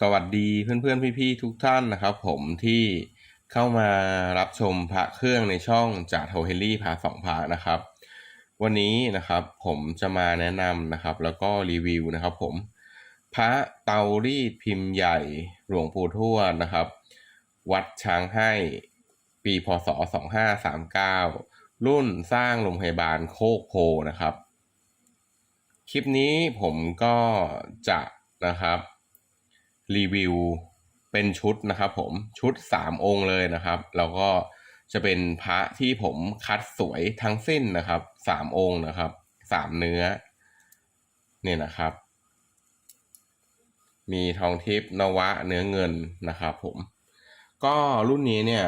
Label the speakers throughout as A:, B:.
A: สวัสดีเพื่อนๆ พี่ๆ ทุกท่านนะครับผมที่เข้ามารับชมพระเครื่องในช่องจากโทเฮลี่พาสองพระนะครับ วันนี้นะครับผมจะมาแนะนำนะครับ แล้วก็รีวิวนะครับผมพระเตารีดพิมพ์ใหญ่หลวงปู่ทวดนะครับ วัดช้างให้ปีพศ 2539 รุ่นสร้างโรงพยาบาลโคกโพนะครับ คลิปนี้ผมก็จะนะครับ รีวิวเป็นชุดนะครับผมชุด 3 องค์เลยนะครับ แล้วก็จะเป็นพระที่ผมคัดสวยทั้งสิ้นนะครับ 3 องค์นะครับ 3 เนื้อเนี่ยนะครับ มีทองทิพย์นวะเนื้อเงินนะครับผมก็รุ่นนี้เนี่ย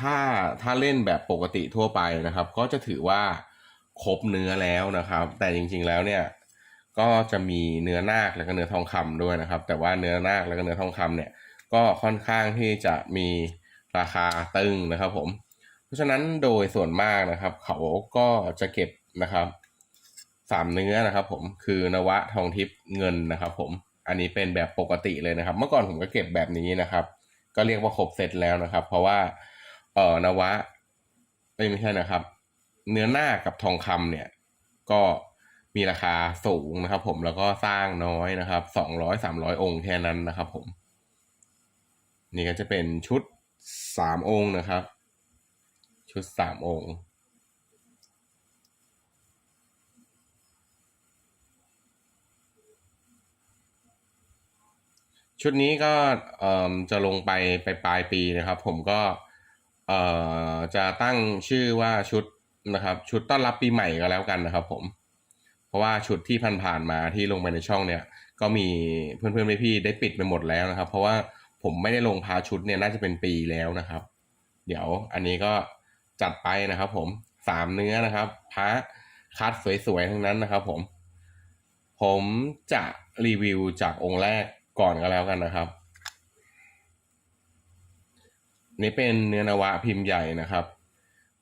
A: ถ้าถ้าเล่นแบบปกติทั่วไปนะครับ ก็จะถือว่าครบเนื้อแล้วนะครับ แต่จริงๆแล้วเนี่ย ก็จะมีเนื้อนาคแล้วก็เนื้อทองคำด้วยนะครับ แต่ว่าเนื้อนาคแล้วก็เนื้อทองคำเนี่ยก็ค่อนข้างที่จะมีราคาตึงนะครับผม เพราะฉะนั้นโดยส่วนมากนะครับ เขาก็จะเก็บนะครับสามเนื้อนะครับผมคือนวะทองทิพย์เงินนะครับผมอันนี้เป็นแบบปกติเลยนะครับ เมื่อก่อนผมก็เก็บแบบนี้นะครับ ก็เรียกว่าครบเซตแล้วนะครับ เพราะว่าเออนวะไม่ไม่ใช่นะครับ เนื้อหน้ากับทองคำเนี่ย ก็ มีราคาสูงนะครับ ผมแล้วก็สร้างน้อยนะครับสองร้อยสามร้อยองค์แค่นั้นนะครับ ผม นี่ก็จะเป็นชุดสามองค์นะครับ ชุดสามองค์ชุดนี้ก็เอ่อจะลงไปไปปลายปีนะครับ ผมก็เอ่อจะตั้งชื่อว่าชุดนะครับ ชุดต้อนรับปีใหม่ก็แล้วกันนะครับ ผม ราะว่าชุดที่ผ่านๆมาที่ลงไปในช่องเนี่ย ก็มีเพื่อนๆพี่ๆได้ปิดไปหมดแล้วนะครับ เพราะว่าผมไม่ได้ลงพาชุดเนี่ยน่าจะเป็นปีแล้วนะครับ เดี๋ยวอันนี้ก็จัดไปนะครับ ผมสามเนื้อนะครับพระคัดสวยๆทั้งนั้นนะครับ ผม ผมจะรีวิวจากองค์แรกก่อนก็แล้วกันนะครับ นี่เป็นเนื้อนวะพิมพ์ใหญ่นะครับ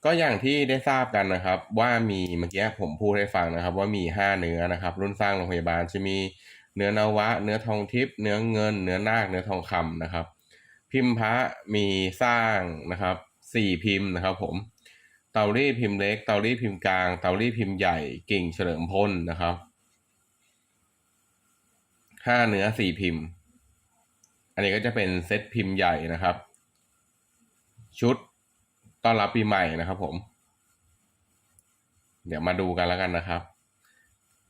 A: ก็อย่างที่ได้ทราบกันนะครับ ว่ามีเมื่อกี้ผมพูดให้ฟังนะครับ ว่ามีห้าเนื้อนะครับ รุ่นสร้างโรงพยาบาลจะมีเนื้อนวะ เนื้อทองทิพย์เนื้อเงิน เนื้อนาคเนื้อทองคำนะครับ พิมพ์พระมีสร้างนะครับสี่พิมพ์นะครับ ผมเตารีดพิมพ์เล็กเตารีดพิมพ์กลางเตารีดพิมพ์ใหญ่กิ่งเฉลิมพลนะครับห้าเนื้อสี่พิมพ์ อันนี้ก็จะเป็นเซตพิมพ์ใหญ่นะครับ ชุด ต้อนรับปีใหม่นะครับผม เดี๋ยวมาดูกันแล้วกันนะครับ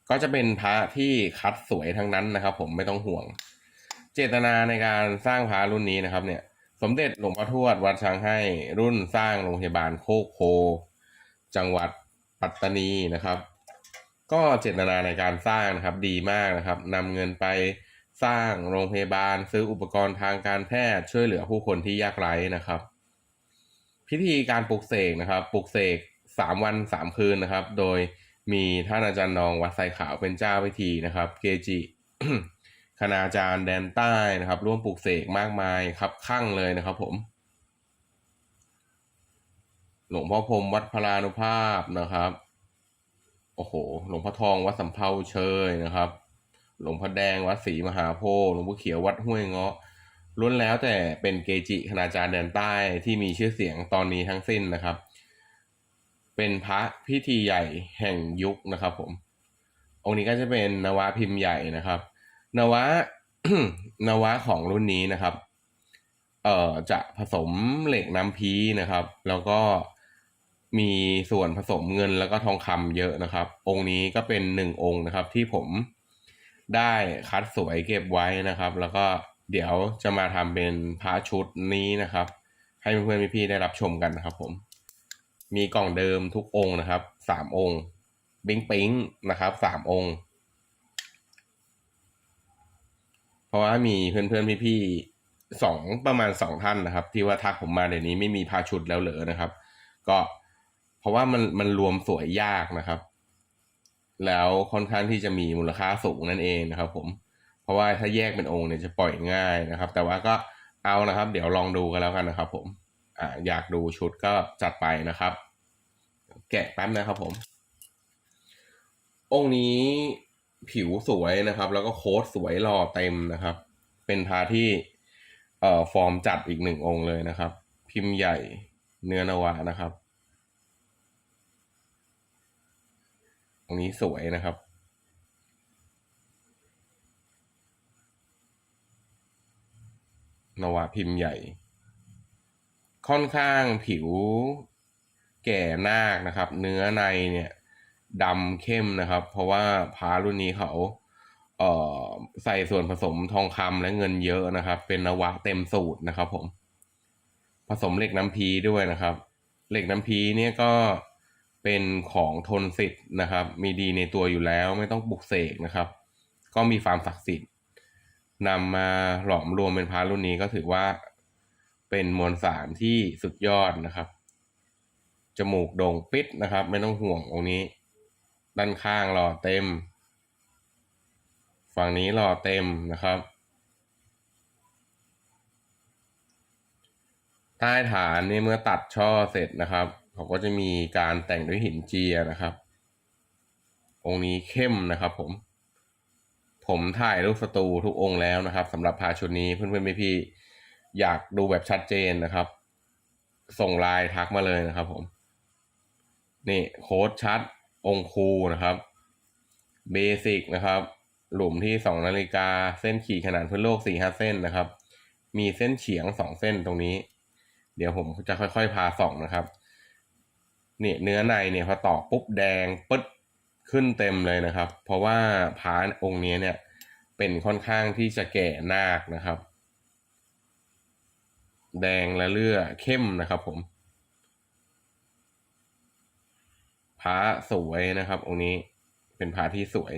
A: ก็จะเป็นพระที่คัดสวยทั้งนั้นนะครับ ผมไม่ต้องห่วง เจตนาในการสร้างพระรุ่นนี้นะครับ เนี่ย สมเด็จหลวงพ่อทวดวัดช้างให้รุ่นสร้างโรงพยาบาลโคกโพจังหวัดปัตตานีนะครับ ก็เจตนาในการสร้างนะครับ ดีมากนะครับนำเงินไปสร้างโรงพยาบาลซื้ออุปกรณ์ทางการแพทย์ช่วยเหลือผู้คนที่ยากไร้นะครับ พิธีการปลุกเสกนะครับปลุกเสกสามวันสามคืนนะครับ โดยมีท่านอาจารย์นองวัดไซขาวเป็นเจ้าพิธีนะครับ เกจิคณาจารย์แดนใต้นะครับ ร่วมปลุกเสกมากมายครับข้างเลยนะครับ ผม หลวงพ่อพรมวัดพลานุภาพนะครับโอ้โห หลวงพ่อทองวัดสำเภาเชยนะครับ หลวงพ่อแดงวัดศรีมหาโพธิ์หลวงพ่อเขียววัดห้วยเงาะ ล้วนแล้วแต่เป็นเกจิคณาจารย์แดนใต้ที่มีชื่อเสียงตอนนี้ทั้งสิ้นนะครับ เป็นพระพิธีใหญ่แห่งยุคนะครับผม องค์นี้ก็จะเป็นนวะพิมพ์ใหญ่นะครับ นวะนวะของรุ่นนี้นะครับ เอ่อจะผสมเหล็กน้ำพีนะครับ แล้วก็มีส่วนผสมเงินแล้วก็ทองคำเยอะนะครับ องค์นี้ก็เป็นหนึ่งองค์นะครับ ที่ผมได้คัดสวยเก็บไว้นะครับ แล้วก็ เดี๋ยวจะมาทำเป็นพระชุดนี้นะครับ ให้เพื่อนๆพี่ๆได้รับชมกันนะครับ ผม มีกล่องเดิมทุกองค์นะครับสามองค์บิงปิงนะครับสามองค์ เพราะว่ามีเพื่อนๆพี่ๆสองประมาณสองท่านนะครับ ที่ว่าทักผมมาเดี๋ยวนี้ไม่มีพาชุดแล้วเหรอนะครับ ก็เพราะว่ามันมันรวมสวยยากนะครับ แล้วค่อนข้างที่จะมีมูลค่าสูงนั่นเองนะครับ ผม เพราะว่าถ้าแยกเป็นองค์เนี่ยจะปล่อยง่ายนะครับ แต่ว่าก็เอานะครับ เดี๋ยวลองดูกันแล้วกันนะครับ ผมอ่าอยากดูชุดก็จัดไปนะครับ แกะแป๊บนะครับผม องค์นี้ผิวสวยนะครับ แล้วก็โค้ดสวยหล่อเต็มนะครับ เป็นพระที่เอ่อฟอร์มจัดอีกหนึ่งองค์เลยนะครับ พิมพ์ใหญ่เนื้อนวะนะครับตรงนี้สวยนะครับ นวะพิมพ์ใหญ่ ค่อนข้างผิวแก่นาคนะครับ เนื้อในเนี่ยดำเข้มนะครับ เพราะว่าพารุ่นนี้เขาเอ่อใส่ส่วนผสมทองคำและเงินเยอะนะครับ เป็นนวะเต็มสูตรนะครับ ผม ผสมเหล็กน้ำพีด้วยนะครับ เหล็กน้ำพีเนี่ยก็เป็นของทนสิทธิ์นะครับ มีดีในตัวอยู่แล้วไม่ต้องปลุกเสกนะครับ ก็มีความศักดิ์สิทธิ์ นำมาหลอมรวมเป็นพารุ่นนี้ก็ถือว่าเป็นมวลสารที่สุดยอดนะครับ จมูกโด่งปิดนะครับ ไม่ต้องห่วงองนี้ ด้านข้างหล่อเต็ม ฝั่งนี้หล่อเต็มนะครับ ใต้ฐานนี่เมื่อตัดช่อเสร็จนะครับ เขาก็จะมีการแต่งด้วยหินเจียนะครับ องค์นี้เข้มนะครับผม ผมถ่ายรูปสตูทุกองค์แล้วนะครับสำหรับพาชุดนี้เพื่อนๆพี่ๆอยากดูแบบชัดเจนนะครับ ส่งไลน์ทักมาเลยนะครับ ผม นี่โค้ดชัดองคูนะครับเบสิกนะครับ หลุมที่สองนาฬิกาเส้นขีดขนาดพื้นโลกสี่ห้าเส้นนะครับ มีเส้นเฉียงสองเส้นตรงนี้ เดี๋ยวผมจะค่อยๆ พาส่องนะครับ นี่เนื้อในเนี่ยพอต่อปุ๊บแดงปึ๊ด ขึ้นเต็มเลยนะครับ เพราะว่าพาองค์นี้เนี่ยเป็นค่อนข้างที่จะแก่นาคนะครับ แดงและเลือดเข้มนะครับผมพระสวยนะครับองค์นี้เป็นพระที่สวย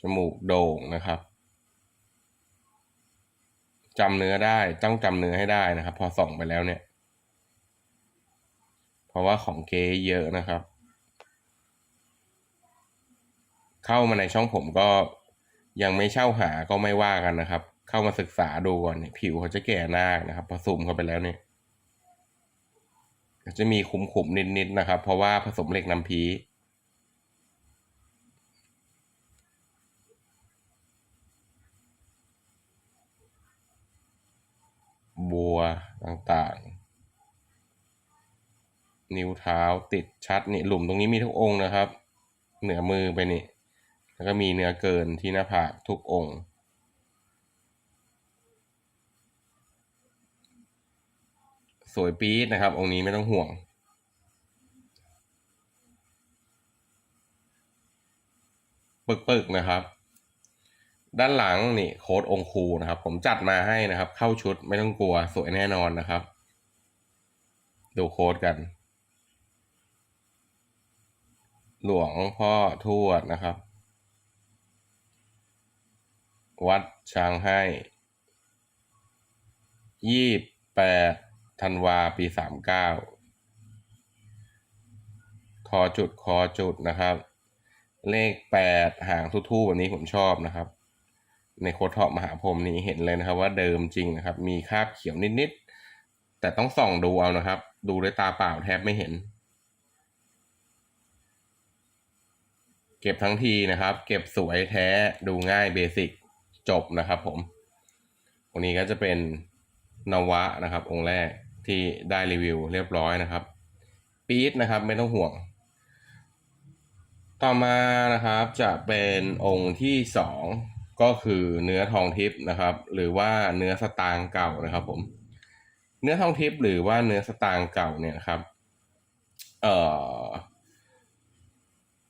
A: จมูกโด่งนะครับจำเนื้อได้ต้องจำเนื้อให้ได้นะครับ พอส่องไปแล้วเนี่ย เพราะว่าของเก๊เยอะนะครับ เข้ามาในช่องผมก็ยังไม่เช่าหาก็ไม่ว่ากันนะครับ เข้ามาศึกษาดูก่อนเนี่ยผิวเขาจะแก่นากนะครับพอซูมเข้าไปแล้วเนี่ยจะมีขุมๆนิดๆนะครับ เพราะว่าผสมเหล็กน้ำพี ต่างๆ นิ้วเท้าติดชัดนี่หลุมตรงนี้มีทุกองค์นะครับ เหนือมือไปนี่ แล้วก็มีเนื้อเกินที่หน้าผากทุกองค์สวยปี๊ดนะครับ องค์นี้ไม่ต้องห่วง ปึกๆนะครับ ด้านหลังนี่โค้ดองคูนะครับ ผมจัดมาให้นะครับ เข้าชุดไม่ต้องกลัวสวยแน่นอนนะครับ ดูโค้ดกัน หลวงพ่อทวดนะครับ วัดช้างให้ยี่แปดธันวาปีสามเก้าคอจุดคอจุดนะครับ เลขแปดหางทู่ๆแบบนี้ผมชอบนะครับ ในโคดเทาะมหาพรมนี้เห็นเลยนะครับ ว่าเดิมจริงนะครับ มีคราบเขียวนิดๆ แต่ต้องส่องดูเอานะครับ ดูด้วยตาเปล่าแทบไม่เห็น เก็บทั้งทีนะครับ เก็บสวยแท้ดูง่ายเบสิกจบนะครับผมองนี้ก็จะเป็นนวะนะครับ องค์แรกที่ได้รีวิวเรียบร้อยนะครับ ปี๊ดนะครับไม่ต้องห่วง ต่อมานะครับจะเป็นองค์ที่สอง ก็คือเนื้อทองทิพย์นะครับ หรือว่าเนื้อสตางค์เก่านะครับ ผม เนื้อทองทิพย์หรือว่าเนื้อสตางค์เก่าเนี่ยครับ เอ่อ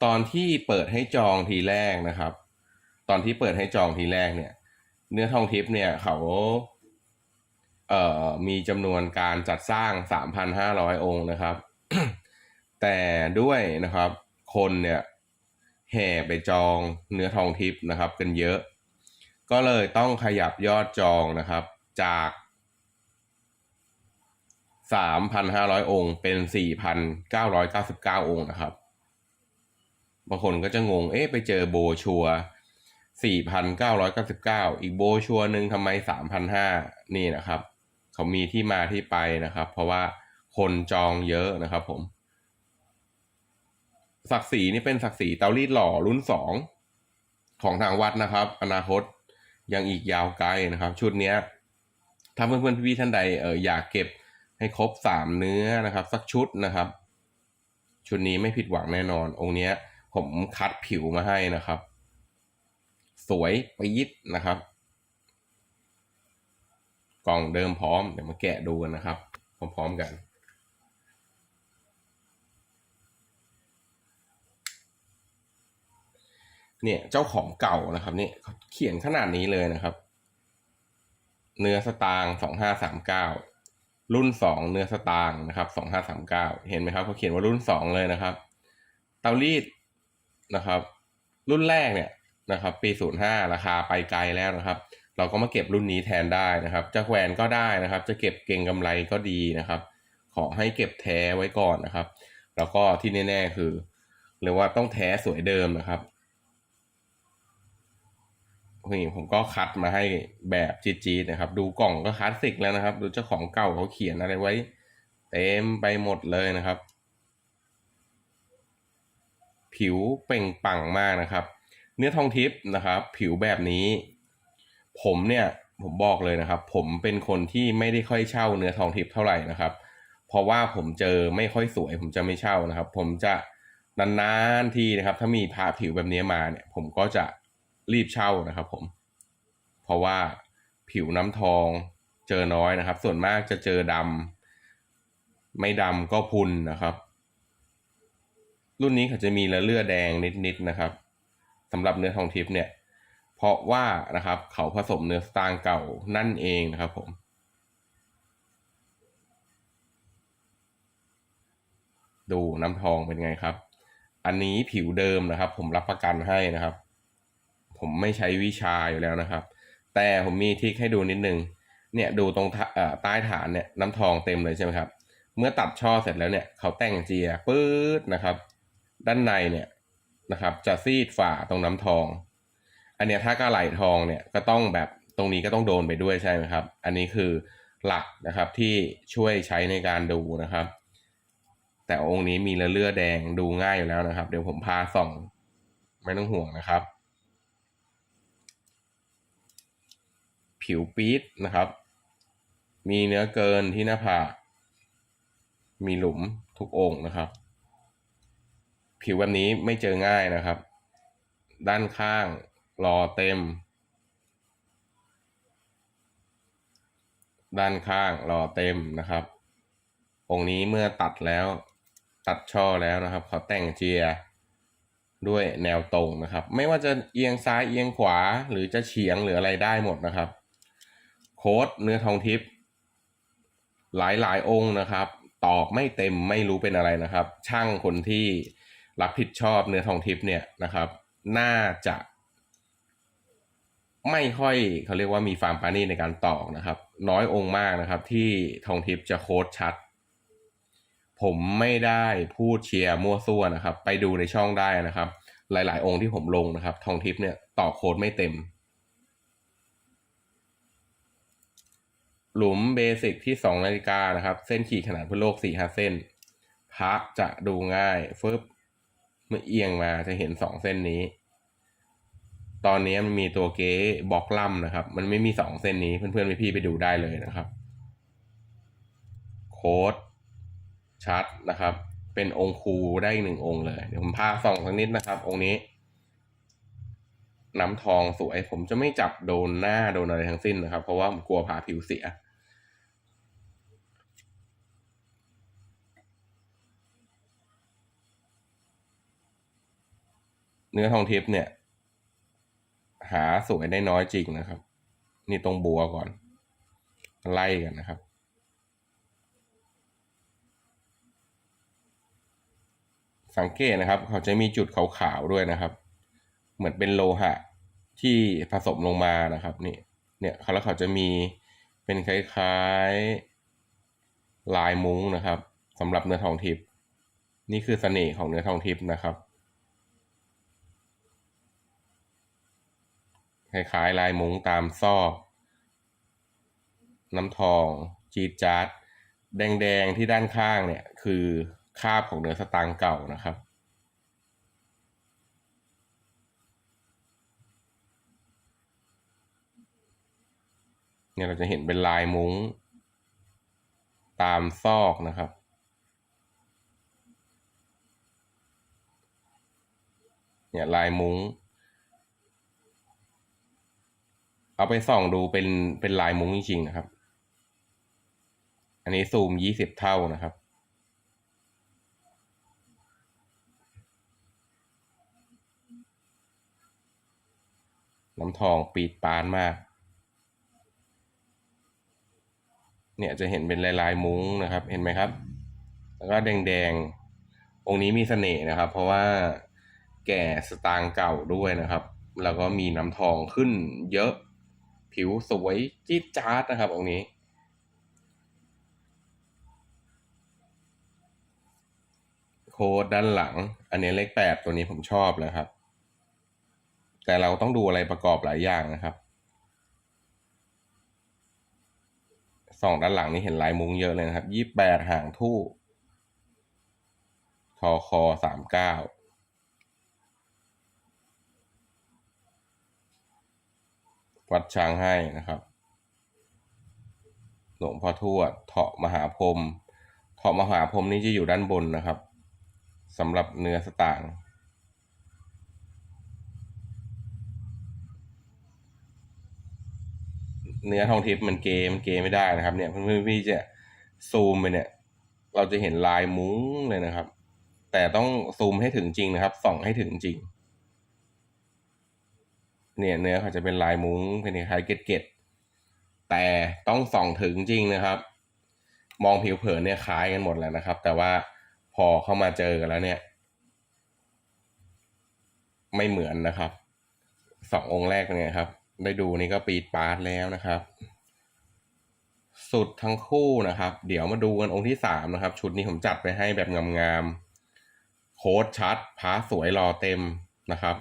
A: ตอนที่เปิดให้จองทีแรกนะครับ ตอนที่เปิดให้จองทีแรกเนี่ย เนื้อทองทิพย์เนี่ยเขาเอ่อมีจำนวนการจัดสร้าง 3,500 องค์นะครับ แต่ด้วยนะครับ คนเนี่ยแห่ไปจองเนื้อทองทิพย์นะครับ กันเยอะ ก็เลยต้องขยับยอดจองนะครับ จาก 3,500 องค์ เป็น 4,999 องค์นะครับ บางคนก็จะงง เอ๊ะไปเจอโบชัวสี่พันเก้าร้อยเก้าสิบเก้าอีกโบชัวหนึ่งทำไมสามพันห้านี่นะครับ เขามีที่มาที่ไปนะครับ เพราะว่าคนจองเยอะนะครับผม ศักดิ์ศรีนี่เป็นศักดิ์ศรีเตารีดหล่อรุ่นสองของทางวัดนะครับ อนาคต ยังอีกยาวไกลนะครับ ชุดเนี้ยถ้าเพื่อนๆพี่ๆท่านใดเอออยากเก็บให้ครบสามเนื้อนะครับ สักชุดนะครับ ชุดนี้ไม่ผิดหวังแน่นอน องค์เนี้ย ผมคัดผิวมาให้นะครับ สวยไปยิดนะครับ กล่องเดิมพร้อมเดี๋ยวมาแกะดูกันนะครับ พร้อมๆกัน เนี่ยเจ้าของเก่านะครับเนี่ยเขียนขนาดนี้เลยนะครับ เนื้อสตางสองห้าสามเก้ารุ่นสองเนื้อสตางค์นะครับสองห้าสามเก้าเห็นไหมครับเขาเขียนว่ารุ่นสองเลยนะครับ เตารีดนะครับ รุ่นแรกเนี่ยนะครับ ปีศูนย์ห้าราคาไปไกลแล้วนะครับ เราก็มาเก็บรุ่นนี้แทนได้นะครับ จะแขวนก็ได้นะครับ จะเก็บเก่งกำไรก็ดีนะครับ ขอให้เก็บแท้ไว้ก่อนนะครับ แล้วก็ที่แน่ๆคือเรียกว่าต้องแท้สวยเดิมนะครับ นี่ผมก็คัดมาให้แบบจีดๆนะครับ ดูกล่องก็คลาสสิกแล้วนะครับ ดูเจ้าของเก่าเขาเขียนอะไรไว้ เต็มไปหมดเลยนะครับ ผิวเป่งปังมากนะครับ เนื้อทองทิพย์นะครับ ผิวแบบนี้ ผมเนี่ยผมบอกเลยนะครับ ผมเป็นคนที่ไม่ได้ค่อยเช่าเนื้อทองทิพย์เท่าไหร่นะครับ เพราะว่าผมเจอไม่ค่อยสวย ผมจะไม่เช่านะครับ ผมจะนานๆทีนะครับ ถ้ามีพาผิวแบบนี้มาเนี่ย ผมก็จะ รีบเช่านะครับผม เพราะว่าผิวน้ำทองเจอน้อยนะครับ ส่วนมากจะเจอดำไม่ดำก็พุนนะครับ รุ่นนี้เขาจะมีละเลือดแดงนิดๆนะครับสำหรับเนื้อทองทิพย์เนี่ย เพราะว่านะครับเขาผสมเนื้อสตางเก่านั่นเองนะครับผมดูน้ำทองเป็นไงครับ อันนี้ผิวเดิมนะครับ ผมรับประกันให้นะครับ ผมไม่ใช้วิชาอยู่แล้วนะครับ แต่ผมมีทริคให้ดูนิดนึงเนี่ยดูตรงท่าใต้ฐานเนี่ยน้ำทองเต็มเลยใช่ไหมครับเมื่อตัดช่อเสร็จแล้วเนี่ยเขาแต่งเจียปื๊ดนะครับ ด้านในเนี่ยนะครับ จะซีดฝ่าตรงน้ำทอง อันเนี้ยถ้ากระไหลทองเนี่ยก็ต้องแบบตรงนี้ก็ต้องโดนไปด้วยใช่ไหมครับ อันนี้คือหลักนะครับที่ช่วยใช้ในการดูนะครับ แต่องค์นี้มีเลือดแดงดูง่ายอยู่แล้วนะครับ เดี๋ยวผมพาส่อง ไม่ต้องห่วงนะครับ ผิวปี๊ดนะครับ มีเนื้อเกินที่หน้าผากมีหลุมทุกองค์นะครับ ผิวแบบนี้ไม่เจอง่ายนะครับ ด้านข้างรอเต็ม ด้านข้างรอเต็มนะครับ องค์นี้เมื่อตัดแล้วตัดช่อแล้วนะครับ เขาแต่งเจียด้วยแนวตรงนะครับ ไม่ว่าจะเอียงซ้ายเอียงขวาหรือจะเฉียงหรืออะไรได้หมดนะครับ โค้ดเนื้อทองทิพย์หลายหลายองค์นะครับ ตอกไม่เต็มไม่รู้เป็นอะไรนะครับ ช่างคนที่รับผิดชอบเนื้อทองทิพย์เนี่ยนะครับ น่าจะ ไม่ค่อยเขาเรียกว่ามีฟาร์มปานี่ในการตอกนะครับ น้อยองค์มากนะครับ ที่ทองทิพย์จะโค้ดชัด ผมไม่ได้พูดเชียร์มั่วซั่วนะครับ ไปดูในช่องได้นะครับ หลาย ๆ องค์ที่ผมลงนะครับ ทองทิพย์เนี่ยต่อโค้ดไม่เต็ม หลุมเบสิกที่สองนาฬิกานะครับ เส้นขีดขนาดพื้นโลกสี่ห้าเส้น พระจะดูง่ายฟึบเมื่อเอียงมาจะเห็นสองเส้นนี้ ตอนนี้มันมีตัวเก๊บล็อกล่ำนะครับ มันไม่มีสองเส้นนี้เพื่อนๆพี่ๆไปดูได้เลยนะครับ โค้ดชัดนะครับ เป็นองค์ครูได้หนึ่งองค์เลย เดี๋ยวผมพาส่องสักนิดนะครับ องค์นี้น้ำทองสวยผมจะไม่จับโดนหน้าโดนอะไรทั้งสิ้นนะครับ เพราะว่าผมกลัวผ่าผิวเสีย เนื้อทองทิพย์เนี่ย หาสวยได้น้อยจริงนะครับ นี่ตรงบัวก่อน ไล่กันนะครับ สังเกตนะครับ เขาจะมีจุดขาวๆด้วยนะครับ เหมือนเป็นโลหะที่ผสมลงมานะครับ นี่ เนี่ยเขาแล้วเขาจะมีเป็นคล้ายๆลายมุ้งนะครับสำหรับเนื้อทองทิพย์นี่คือเสน่ห์ของเนื้อทองทิพย์นะครับ คล้ายๆลายมุ้งตามซอก น้ำทอง จีดจาร์ดแดงๆที่ด้านข้างเนี่ย คือคาบของเนื้อสตางค์เก่านะครับ เนี่ยเราจะเห็นเป็นลายมุ้ง ตามซอกนะครับเนี่ยลายมุ้ง เอาไปส่องดูเป็นเป็นลายมุ้งจริงๆนะครับ อันนี้ซูมยี่สิบเท่านะครับ น้ำทองปีดปานมาก เนี่ยจะเห็นเป็นลายลายๆมุ้งนะครับ เห็นไหมครับ แล้วก็แดงๆ องค์นี้มีเสน่ห์นะครับ เพราะว่าแก่สตางค์เก่าด้วยนะครับ แล้วก็มีน้ำทองขึ้นเยอะ ผิวสวยจี๊ดจ๊าดนะครับองค์นี้ โค้ดด้านหลัง อันนี้เลขแปดตัวนี้ผมชอบเลยครับ แต่เราต้องดูอะไรประกอบหลายอย่างนะครับสองด้านหลังนี่เห็นลายมุ้งเยอะเลยนะครับยี่แปดห่างทู่ทอคอสามเก้า วัดช้างให้นะครับ หลวงพ่อทวดเถาะมหาพรมเถาะมหาพรมนี่จะอยู่ด้านบนนะครับสำหรับเนื้อสตางค์เนื้อทองทิพย์มันเกยมันเกยไม่ได้นะครับ เนี่ยเพื่อนๆพี่จะซูมไปเนี่ย เราจะเห็นลายมุ้งเลยนะครับ แต่ต้องซูมให้ถึงจริงนะครับ ส่องให้ถึงจริง เนี่ยเนื้อเขาจะเป็นลายมุ้งเป็นคล้ายเกล็ดแต่ต้องส่องถึงจริงนะครับ มองผิวเผินเนี่ยคล้ายกันหมดแล้วนะครับ แต่ว่าพอเข้ามาเจอกันแล้วเนี่ย ไม่เหมือนนะครับสององค์แรกเป็นไงครับ ได้ดูนี่ก็ปีดปาร์ตแล้วนะครับ สุดทั้งคู่นะครับ เดี๋ยวมาดูกันองค์ที่สามนะครับ ชุดนี้ผมจัดไปให้แบบงามๆโค้ดชัดพาสวยรอเต็มนะครับ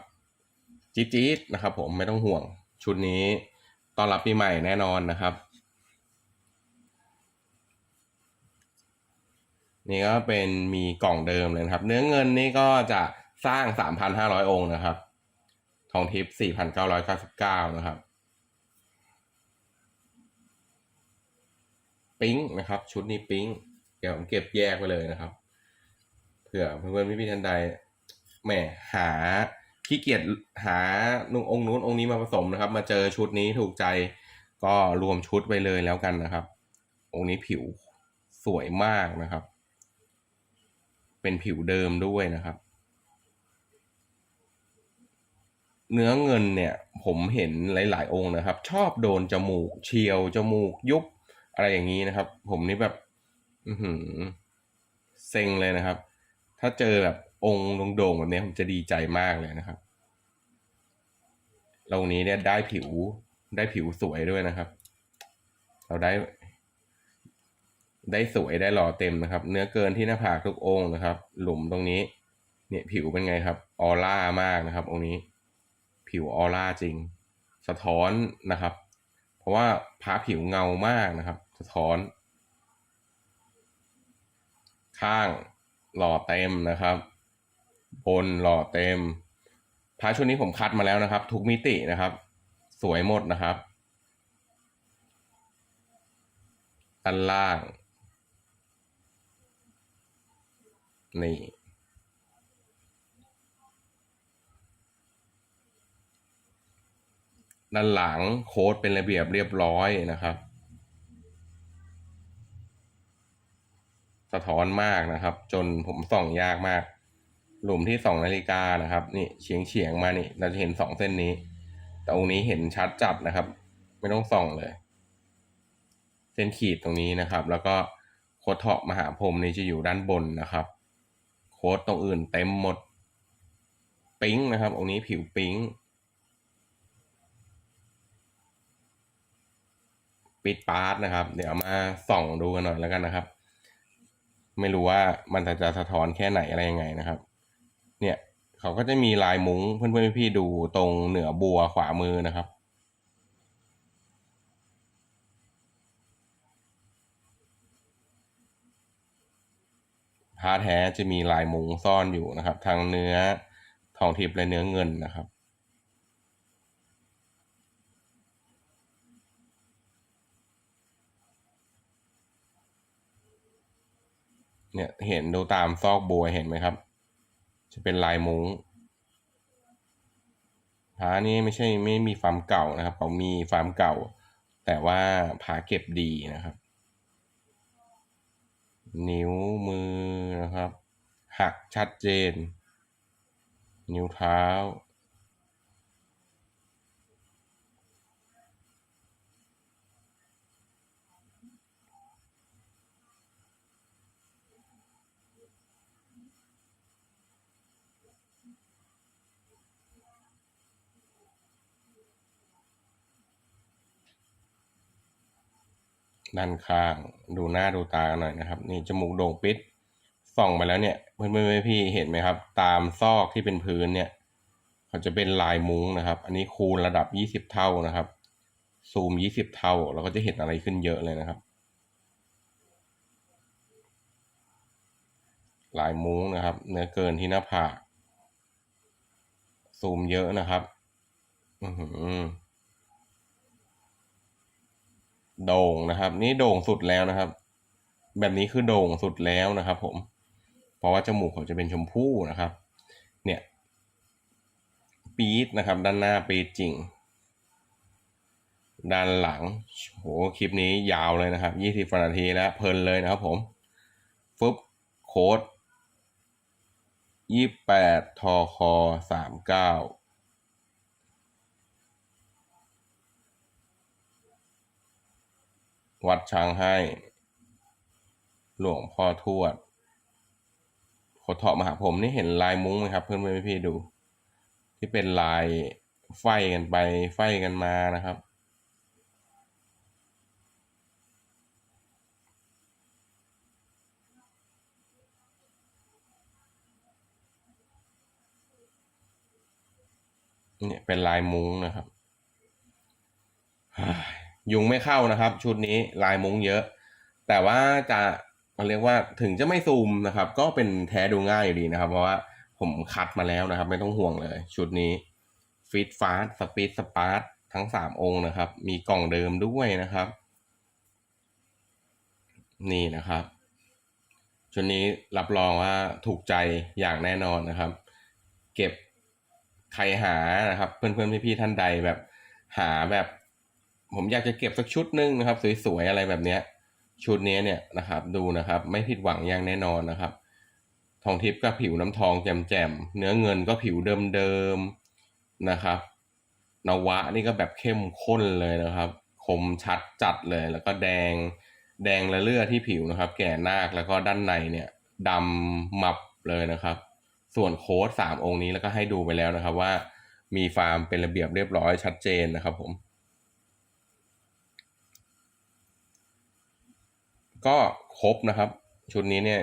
A: จี๊ดๆนะครับ ผมไม่ต้องห่วงชุดนี้ต้อนรับปีใหม่แน่นอนนะครับ นี่ก็เป็นมีกล่องเดิมเลยครับ เนื้อเงินนี่ก็จะสร้าง 3,500 องค์นะครับ ทองทิพย์4,999 นะครับ ปิ๊งนะครับ ชุดนี้ปิ๊งเดี๋ยวผมเก็บแยกไปเลยนะครับ เผื่อเพื่อนๆพี่ๆท่านใดแหมหา ขี้เกียจหานุ่งองค์นู้นองค์นี้มาผสมนะครับ มาเจอชุดนี้ถูกใจก็รวมชุดไปเลยแล้วกันนะครับ องค์นี้ผิวสวยมากนะครับ เป็นผิวเดิมด้วยนะครับ เนื้อเงินเนี่ยผมเห็นหลาย ๆ องค์นะครับ ชอบโดนจมูกเฉียวจมูกยุบอะไรอย่างนี้นะครับ ผมนี่แบบ อืเซ็งเลยนะครับ ถ้าเจอแบบ องค์โด่งๆแบบนี้ผมจะดีใจมากเลยนะครับตรงนี้เนี่ยได้ผิวได้ผิวสวยด้วยนะครับ เราได้ ได้สวยได้หล่อเต็มนะครับ เนื้อเกินที่หน้าผากทุกองค์นะครับ หลุมตรงนี้ เนี่ยผิวเป็นไงครับ ออร่ามากนะครับ องค์นี้ ผิวออร่าจริง สะท้อนนะครับ เพราะว่าพระผิวเงามากนะครับ สะท้อน ข้างหล่อเต็มนะครับ บนหล่อเต็มพระชุดนี้ผมคัดมาแล้วนะครับ ทุกมิตินะครับ สวยหมดนะครับด้านล่าง นี่ด้านหลังโค้ดเป็นระเบียบเรียบร้อยนะครับ สะท้อนมากนะครับ จนผมส่องยากมาก หลุมที่สองนาฬิกานะครับนี่เฉียงเฉียงมานี่ เราจะเห็นสองเส้นนี้ แต่องค์นี้เห็นชัดจัดนะครับ ไม่ต้องส่องเลย เส้นขีดตรงนี้นะครับ แล้วก็โคดเถาะมหาพรมนี่จะอยู่ด้านบนนะครับ โคดตรงอื่นเต็มหมดปิ๊งนะครับ องค์นี้ผิวปิ๊งปิดปาร์ตนะครับ เดี๋ยวมาส่องดูกันหน่อยแล้วกันนะครับ ไม่รู้ว่ามันจะสะท้อนแค่ไหนอะไรยังไงนะครับ เนี่ยเขาก็จะมีลายมุง้งเพื่อนๆพี่ดูตรงเหนือบัวขวามือนะครับ พาแท้จะมีลายมุ้งซ่อนอยู่นะครับ ทางเนื้อทองทิพย์และเนื้อเงินนะครับเนี่ยเห็นดูตามซอกบัวเห็นไหมครับ จะเป็นลายมุง้งผานี้ไม่ใช่ไม่มีฟาร์มเก่านะครับเขามีฟาร์มเก่า แต่ว่าผาเก็บดีนะครับ นิ้วมือนะครับ หักชัดเจน นิ้วเท้า ด้านข้าง ดูหน้าดูตาหน่อยนะครับ นี่จมูกโด่งปิดส่องไปแล้วเนี่ยเพื่อนเพื่อนพี่เห็นไหมครับ ตามซอกที่เป็นพื้นเนี่ยเขาจะเป็นลายมุ้งนะครับ อันนี้คูณระดับยี่สิบเท่านะครับ ซูมยี่สิบเท่า เราก็จะเห็นอะไรขึ้นเยอะเลยนะครับ ลายมุ้งนะครับ เนื้อเกินที่หน้าผากซูมเยอะนะครับ อือหือ โด่งนะครับ นี่โด่งสุดแล้วนะครับ แบบนี้คือโด่งสุดแล้วนะครับ ผม เพราะว่าจมูกเขาจะเป็นชมพู่นะครับ เนี่ย ปี๊ดนะครับ ด้านหน้าปี๊ดจริง ด้านหลังโหคลิปนี้ยาวเลยนะครับยี่สิบนาทีแล้วเพลินเลยนะครับ ผมฟึบโค้ดยี่แปดทอคอสามเก้า วัดช้างให้ หลวงพ่อทวดโคเถาะมหาผมนี่เห็นลายมุ้งไหมครับ เพื่อนเพื่อนพี่ดู ที่เป็นลายไฟกันไปไฟกันมานะครับ เนี่ยเป็นลายมุ้งนะครับ ยุงไม่เข้านะครับ ชุดนี้ลายมุ้งเยอะ แต่ว่าจะเรียกว่าถึงจะไม่ซูมนะครับ ก็เป็นแท้ดูง่ายอยู่ดีนะครับ เพราะว่าผมคัดมาแล้วนะครับ ไม่ต้องห่วงเลย ชุดนี้ฟิตฟาสสปีดสปาร์ตทั้งสามองค์นะครับ มีกล่องเดิมด้วยนะครับ นี่นะครับ ชุดนี้รับรองว่าถูกใจอย่างแน่นอนนะครับ เก็บใครหานะครับ เพื่อนๆพี่ๆท่านใดแบบหาแบบ ผมอยากจะเก็บสักชุดหนึงนะครับ สวยๆอะไรแบบเนี้ย ชุดนี้เนี่ยนะครับ ดูนะครับ ไม่ผิดหวังอย่างแน่นอนนะครับ ทองทิพย์ก็ผิวน้ำทองแจ่มๆเนื้อเงินก็ผิวเดิมๆนะครับนวะนี่ก็แบบเข้มข้นเลยนะครับ คมชัดจัดเลยแล้วก็แดง แดงละเลือที่ผิวนะครับ แก่นาคแล้วก็ด้านในเนี่ยดำหมับเลยนะครับ ส่วนโค้ดสามองค์นี้แล้วก็ให้ดูไปแล้วนะครับว่ามีฟาร์มเป็นระเบียบเรียบร้อยชัดเจนนะครับผม ก็ครบนะครับ ชุดนี้เนี่ย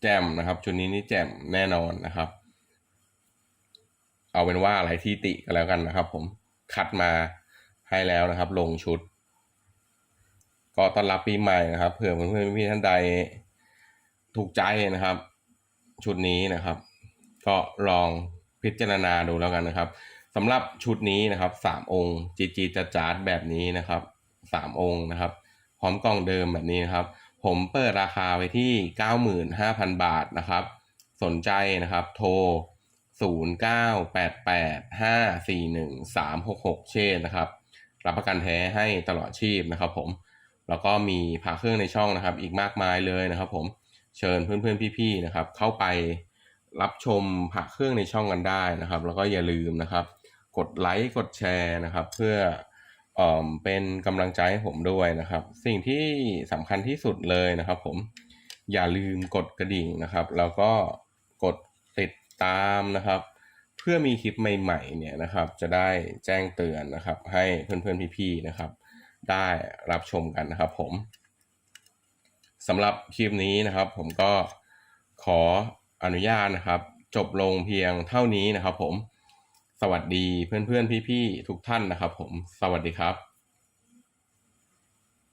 A: แจมนะครับ ชุดนี้นี่แจมแน่นอนนะครับ เอาเป็นว่าอะไรที่ติกันแล้วกันนะครับ ผมคัดมาให้แล้วนะครับ ลงชุด ก็ต้อนรับปีใหม่นะครับเผื่อเพื่อนๆพี่ท่านใดถูกใจนะครับ ชุดนี้นะครับ ก็ลองพิจารณาดูแล้วกันนะครับสำหรับชุดนี้นะครับสามองค์จีจีจจาร์ดแบบนี้นะครับสามองค์นะครับ พร้อมกล่องเดิมแบบนี้นะครับ ผมเปิดราคาไว้ที่ 95,000 บาทนะครับ สนใจนะครับ โทร 0988541366 เช่นนะครับ รับประกันแท้ให้ตลอดชีพนะครับผม แล้วก็มีพาเครื่องในช่องนะครับ อีกมากมายเลยนะครับผม เชิญเพื่อนๆพี่ๆนะครับ เข้าไปรับชมผักเครื่องในช่องกันได้นะครับ แล้วก็อย่าลืมนะครับ กดไลค์กดแชร์นะครับ เพื่อ เป็นกำลังใจให้ผมด้วยนะครับ สิ่งที่สำคัญที่สุดเลยนะครับผมอย่าลืมกดกระดิ่งนะครับ แล้วก็กดติดตามนะครับ เพื่อมีคลิปใหม่ๆเนี่ยนะครับ จะได้แจ้งเตือนนะครับ ให้เพื่อนๆพี่ๆนะครับ ได้รับชมกันนะครับผมสำหรับคลิปนี้นะครับ ผมก็ขออนุญาตนะครับ จบลงเพียงเท่านี้นะครับผม สวัสดีเพื่อนๆพี่ๆทุกท่านนะครับผม สวัสดีครับ